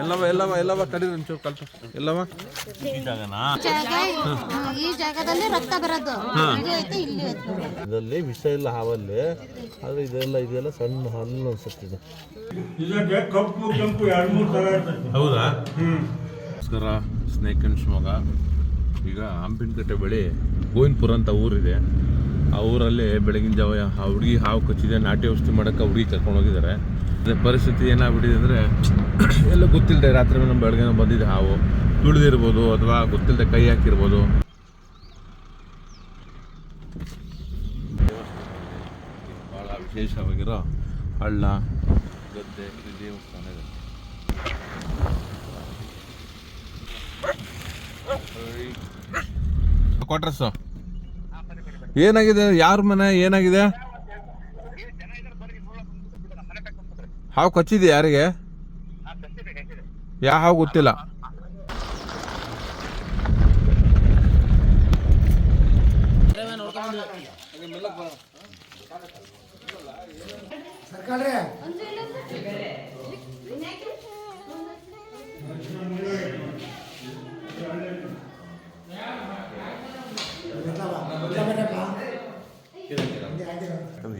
ಎಲ್ಲವ ಎಲ್ಲವ ಎಲ್ಲವ ತಡೀರಿ ಒಂಚೂರು ಕಲ್ತು. ಎಲ್ಲವ? ಈ ಜಾಗದಲ್ಲಿ ರಕ್ತ ಬರೋದು ಇಲ್ಲಿ ಐತೆ ಇಲ್ಲಿ ಐತೆ ಇದರಲ್ಲಿ ವಿಷ ಇಲ್ಲ ಹಾವಲ್ಲಿ ಆದರೆ ಇದೆಲ್ಲ ಇದೆಲ್ಲ ಸಣ್ಣ ಹಲ್ಲು ಅನ್ಸುತ್ತಿದೆ ಇದಕ್ಕೆ ಕಪ್ಪು ಕೆಂಪು ಎರಡು ಮೂರು ತರ ಹೌದಾ? ನಮಸ್ಕಾರ ಸ್ನೇಕ್ ಅಂಡ್ ಶಿವಮೊಗ್ಗ. ಈಗ ಹಂಪಿನಕಟ್ಟೆ ಬಳಿ ಗೋವಿಂದಪುರ ಅಂತ ಊರಿದೆ. ಆ ಊರಲ್ಲಿ ಬೆಳಗಿನ ಜಾವ ಆ ಹುಡುಗಿ ಹಾವು ಕಚ್ಚಿದೆ ನಾಟಿ ಔಷಧಿ ಮಾಡೋಕ್ಕೆ ಹುಡುಗಿ ಕರ್ಕೊಂಡು ಹೋಗಿದ್ದಾರೆ ಪರಿಸ್ಥಿತಿ ಏನಾಗ್ಬಿಟ್ಟಿದೆ ಅಂದರೆ ಎಲ್ಲ ಗೊತ್ತಿಲ್ಲದೆ ರಾತ್ರಿ ನಮ್ಮ ಬೆಳಗ್ಗೆ ಬಂದಿದೆ ಹಾವು. ತುಳಿದಿರ್ಬೋದು ಅಥವಾ ಗೊತ್ತಿಲ್ಲದೆ ಕೈ ಹಾಕಿರ್ಬೋದು. ಭಾಳ ವಿಶೇಷವಾಗಿರೋ ಹಳ್ಳ, ಗದ್ದೆ, ಇದು ದೇವಸ್ಥಾನ ಇದೆ. ಕ್ವಾರ್ಟರ್ಸ್ ಏನಾಗಿದೆ? ಯಾರ ಮನೆ? ಏನಾಗಿದೆ? ಹಾವು ಕಚ್ಚಿದೆ ಯಾರಿಗೆ ಯಾವ ಹಾವು ಗೊತ್ತಿಲ್ಲ.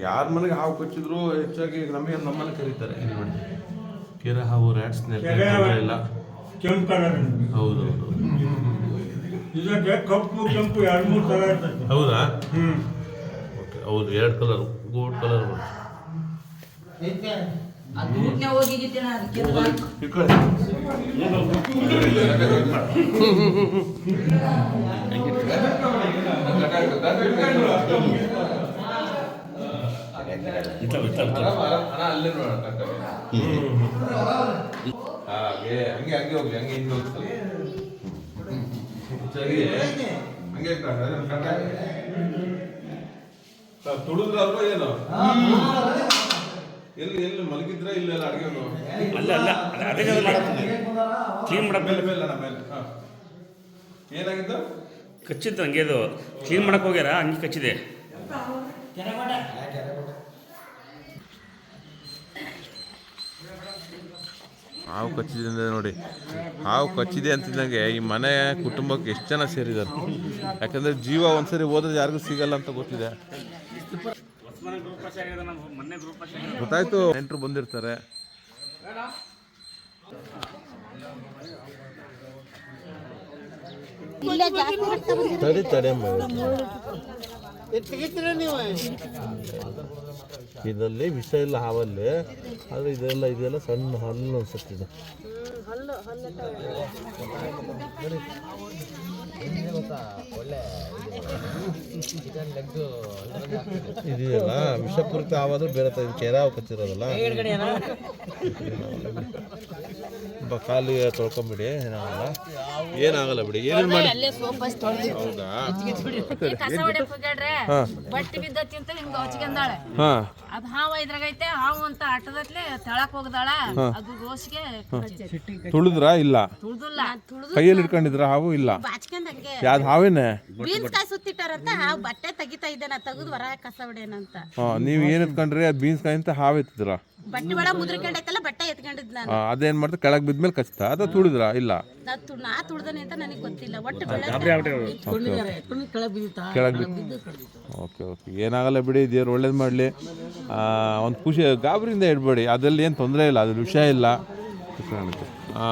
ಯಾರ ಮನೆಗೆ ಹಾವು ಕಚ್ಚಿದ್ರು ಹೆಚ್ಚಾಗಿ ನಮಗೆ ನಮ್ಮನೆ ಕರೀತಾರೆ. ಇಲ್ಲಿ ನೋಡಿ. ಕೆರೆ ಹಾವು ರ್ಯಾಟ್ಸ್ ಇಲ್ಲ ಕೆಂಪು ಕಲರ್ ಹೌದು ಹೌದು ಇದಕ್ಕೆ ಕಪ್ಪು ಕೆಂಪು ಎರಡು ಮೂರು ಥರ ಹೌದಾ? ಹ್ಞೂ ಓಕೆ ಹೌದು ಎರಡು ಕಲರ್ ಗೋಲ್ಡ್ ಕಲರ್ ಹಾಗೆ ಹಂಗೆ ಹಂಗೆ ಹೋಗ್ಲಿ ಹಂಗೆ ಹಿಂಗೆ ಹೋಗ್ತದೆ ಹೆಚ್ಚಾಗಿ ಹಂಗೆ ತುಳಿದ್ರಲ್ವ ಏನು? ಎಲ್ಲಿ ಎಲ್ಲಿ ಮಲಗಿದ್ರ ಇಲ್ಲೆಲ್ಲ ಅಡುಗೆ ಅಲ್ಲ ಅಲ್ಲ ಅದೇ ಕ್ಲೀನ್ ಮಾಡಕ್ಕೆ ಮೇಲೆ ಮೇಲೆ ನಮ್ಮ ಮೇಲೆ ಹಾಂ. ಏನಾಗಿದ್ದು ಕಚ್ಚಿತ್ತು ಹಂಗೆ ಅದು. ಕ್ಲೀನ್ ಮಾಡಕ್ಕೆ ಹೋಗ್ಯಾರ? ಹಂಗೆ ಕಚ್ಚಿದೆ. ಹಾವು ಕಚ್ಚಿದೆ ಅಂದ್ರೆ ನೋಡಿ. ಹಾವು ಕಚ್ಚಿದೆ ಅಂತಿದ್ದಂಗೆ ಈ ಮನೆ ಕುಟುಂಬಕ್ಕೆ ಎಷ್ಟು ಜನ ಸೇರಿದ್ದಾರೆ ಯಾಕಂದರೆ ಜೀವ ಒಂದ್ಸರಿ ಹೋದ್ರೆ ಯಾರಿಗೂ ಸಿಗಲ್ಲ ಅಂತ ಗೊತ್ತಿದೆ. ಗೊತ್ತಾಯಿತು. ನೆಂಟರು ಬಂದಿರ್ತಾರೆ. ತಡಿ ತಡೆ ಇದರಲ್ಲಿ ವಿಷ ಇಲ್ಲ ಹಾವಲ್ಲಿ ಆದರೆ ಇದೆಲ್ಲ ಇದೆಲ್ಲ ಸಣ್ಣ ಹಲ್ಲು ಅನ್ಸುತ್ತಿದೆ ಇದೆಯಲ್ಲ ವಿಷಪೂರಿತ ಒಳ್ಳೆ ಬೇರೆ ತ- ಇದು ಕೆರೆ ಹಾವು ಕಚ್ಚಿರೋದಲ್ಲ ಕಾಲು ತೊಳ್ಕೊಂಬಿಡಿ ಏನಾಗಲ್ಲ. ಏನಾಗಲ್ಲ ಬಿಡಿ ಏನೇನು ಮಾಡಿ ಹೌದಾ? ಹಾ. ಹಿಂಗ ಅದ್ ಹಾವ ಇದ್ರಾಗೈತೆ ಹಾವು ಅಂತ ಆಟದತ್ಲೆ ತಳಕ್ ಹೋಗ್ದಾಳ ಅದು ರೋಸ್ಗೆ ತುಳಿದ್ರ ಇಲ್ಲ? ತುಳ್ದಿಲ್ಲ. ಕೈಯಲ್ಲಿ ಇಟ್ಕೊಂಡಿದ್ರ ಹಾವು ಇಲ್ಲ? ಬಾಚ್ಕೊಂಡಂಗೆ ಯಾವ್ದು ಹಾವೇನೆ? ಬೀನ್ಸ್ ಕಾಯಿ ಸುತ್ತಿಟ್ಟಾರಂತ ಹಾವು ಬಟ್ಟೆ ತೆಗಿತಾ ನಾ ತೆಗೆದು ಹೊರ ಕಸ ಬಿಡೇನಂತ ಹಾ ನೀವು ಏನ್ ಎತ್ಕೊಂಡ್ರಿ? ಅದು ಬೀನ್ಸ್ ಕಾಯಿ ಅಂತ ಹಾವು ಎತ್ತಿದ್ರ? ಬಟ್ಟೆ ಒಳ ಮುದ್ರಕೊಂಡೈತಲ್ಲ ಬಟ್ಟೆ ಎತ್ಕೊಂಡಿದ್ ನಾನು. ಅದೇನ್ ಮಾಡ್ತಾ ಕೆಳಗ್ ಬಿದ್ಮೇಲೆ ಕಚ್ತಾ ಅದ ತುಳಿದ್ರ ಇಲ್ಲ. ನಾ ತು- ನಾ ತುಳ್ದನೆ ಅಂತ ನನಗೆ ಗೊತ್ತಿಲ್ಲ ಒಟ್ಟು ಬೆಳೆ ಕೆಳಗ್ ಬಿದ್ದು ಓಕೆ ಓಕೆ. ಏನಾಗಲ್ಲ ಬಿಡಿ ದೇವ್ರು ಒಳ್ಳೇದು ಮಾಡಲಿ. ಒಂದು ಖುಷಿ ಗಾಬರಿಯಿಂದ ಇಡಬೇಡಿ. ಅದ್ರಲ್ಲಿ ಏನು ತೊಂದರೆ ಇಲ್ಲ ಅದ್ರ ವಿಷಯ ಇಲ್ಲ. ಆ,